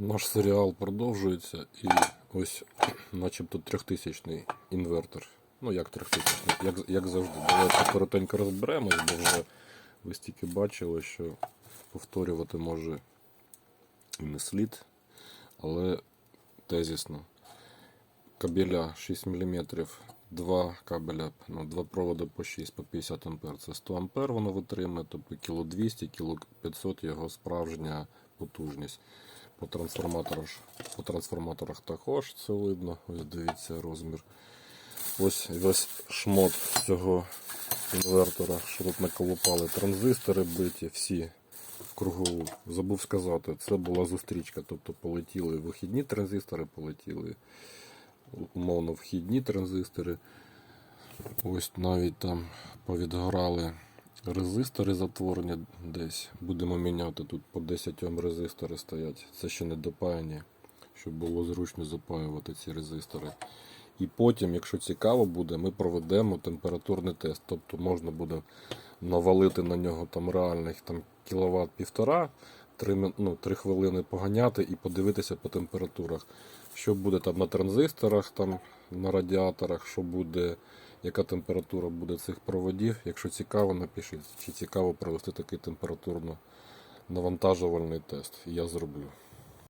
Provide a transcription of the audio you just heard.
Наш серіал продовжується і ось начебто трьохтисячний інвертор. Ну як трьохтисячний, як, як завжди. Давайте коротенько розберемось, бо вже ви стільки бачили, що повторювати може і не слід, але тезісно. Кабеля 6 мм, два кабеля, ну, два проводи по 6 по 50 А. Це 100 А воно витримує, тобто кіло 200, кіло 500 його справжня потужність. По трансформаторах, по трансформаторах також це видно. Ось дивіться розмір. Ось весь шмот цього інвертора, що тут наколупали. Транзистори биті, всі в кругову. Забув сказати, це була зустрічка. Тобто полетіли вихідні транзистори, полетіли умовно вхідні транзистори. Ось навіть там повідгорали резистори затворені десь. Будемо міняти тут по 10 Ом резистори стоять. Це ще не допаяні, щоб було зручно запаювати ці резистори. І потім, якщо цікаво буде, ми проведемо температурний тест. Тобто можна буде навалити на нього там реальних там, кіловат півтора, 3, ну, 3 хвилини поганяти і подивитися по температурах, що буде там на транзисторах, там, на радіаторах, що буде, яка температура буде цих проводів. Якщо цікаво, напишіть, чи цікаво провести такий температурно навантажувальний тест. Я зроблю.